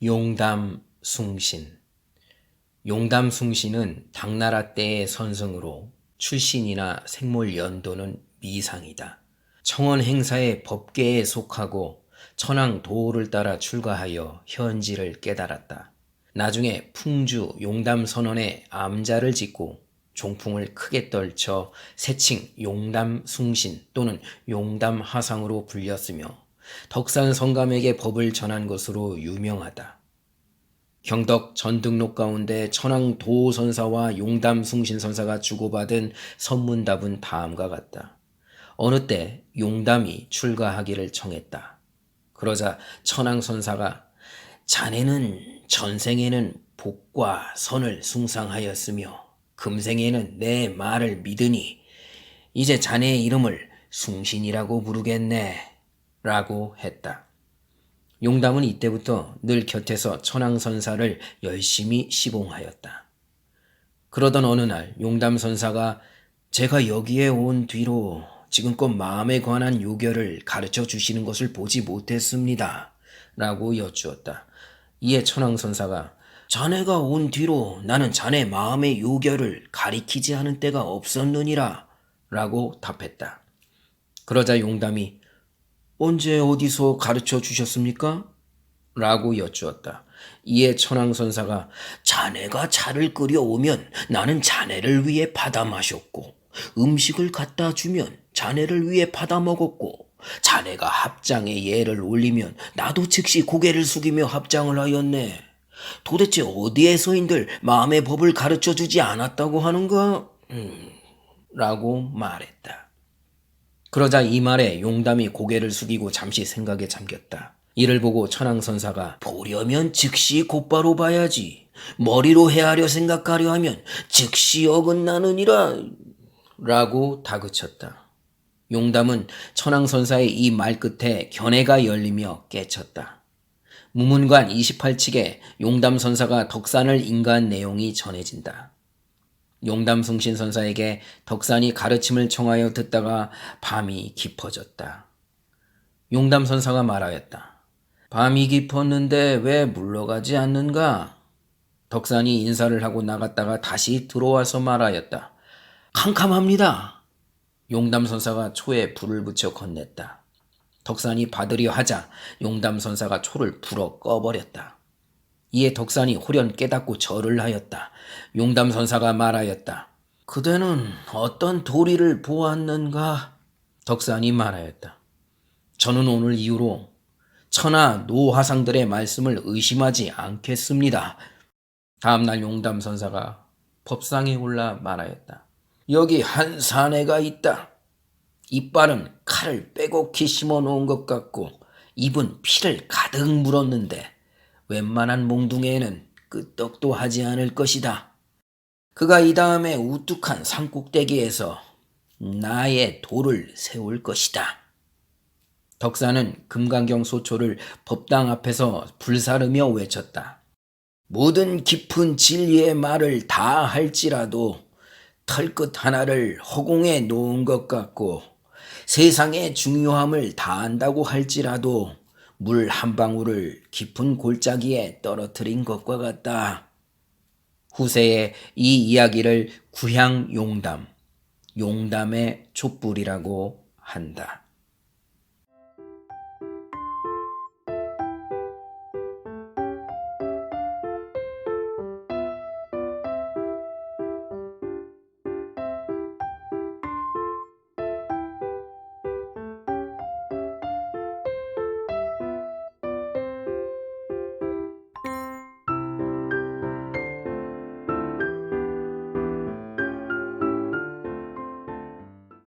용담 숭신 용담 숭신은 당나라 때의 선승으로 출신이나 생물 연도는 미상이다. 청원 행사의 법계에 속하고 천황 도호를 따라 출가하여 현지를 깨달았다. 나중에 풍주 용담 선원에 암자를 짓고 종풍을 크게 떨쳐 세칭 용담 숭신 또는 용담 하상으로 불렸으며 덕산 성감에게 법을 전한 것으로 유명하다. 경덕 전등록 가운데 천황 도선사와 용담 숭신선사가 주고받은 선문답은 다음과 같다. 어느 때 용담이 출가하기를 청했다. 그러자 천황 선사가 자네는 전생에는 복과 선을 숭상하였으며 금생에는 내 말을 믿으니 이제 자네의 이름을 숭신이라고 부르겠네. 라고 했다. 용담은 이때부터 늘 곁에서 천황선사를 열심히 시봉하였다. 그러던 어느 날 용담선사가 제가 여기에 온 뒤로 지금껏 마음에 관한 요결을 가르쳐 주시는 것을 보지 못했습니다. 라고 여쭈었다. 이에 천황선사가 자네가 온 뒤로 나는 자네 마음의 요결을 가리키지 않은 때가 없었느니라. 라고 답했다. 그러자 용담이 언제 어디서 가르쳐 주셨습니까? 라고 여쭈었다. 이에 천황선사가 자네가 차를 끓여오면 나는 자네를 위해 받아 마셨고 음식을 갖다 주면 자네를 위해 받아 먹었고 자네가 합장에 예를 올리면 나도 즉시 고개를 숙이며 합장을 하였네. 도대체 어디에서인들 마음의 법을 가르쳐 주지 않았다고 하는가? 음, 라고 말했다. 그러자 이 말에 용담이 고개를 숙이고 잠시 생각에 잠겼다. 이를 보고 천황선사가 보려면 즉시 곧바로 봐야지. 머리로 헤아려 생각하려 하면 즉시 어긋나느니라. 라고 다그쳤다. 용담은 천황선사의 이 말 끝에 견해가 열리며 깨쳤다. 무문관 28칙에 용담선사가 덕산을 인가한 내용이 전해진다. 용담숭신 선사에게 덕산이 가르침을 청하여 듣다가 밤이 깊어졌다. 용담 선사가 말하였다. 밤이 깊었는데 왜 물러가지 않는가? 덕산이 인사를 하고 나갔다가 다시 들어와서 말하였다. 캄캄합니다. 용담 선사가 초에 불을 붙여 건넸다. 덕산이 받으려 하자 용담 선사가 초를 불어 꺼버렸다. 이에 덕산이 홀연 깨닫고 절을 하였다. 용담 선사가 말하였다. 그대는 어떤 도리를 보았는가? 덕산이 말하였다. 저는 오늘 이후로 천하 노화상들의 말씀을 의심하지 않겠습니다. 다음날 용담 선사가 법상에 올라 말하였다. 여기 한 사내가 있다. 이빨은 칼을 빼곡히 심어 놓은 것 같고 입은 피를 가득 물었는데 웬만한 몽둥이에는 끄떡도 하지 않을 것이다. 그가 이 다음에 우뚝한 산꼭대기에서 나의 돌을 세울 것이다. 덕사는 금강경 소초를 법당 앞에서 불사르며 외쳤다. 모든 깊은 진리의 말을 다 할지라도 털끝 하나를 허공에 놓은 것 같고 세상의 중요함을 다 안다고 할지라도 물 한 방울을 깊은 골짜기에 떨어뜨린 것과 같다. 후세에 이 이야기를 구향 용담, 용담의 촛불이라고 한다.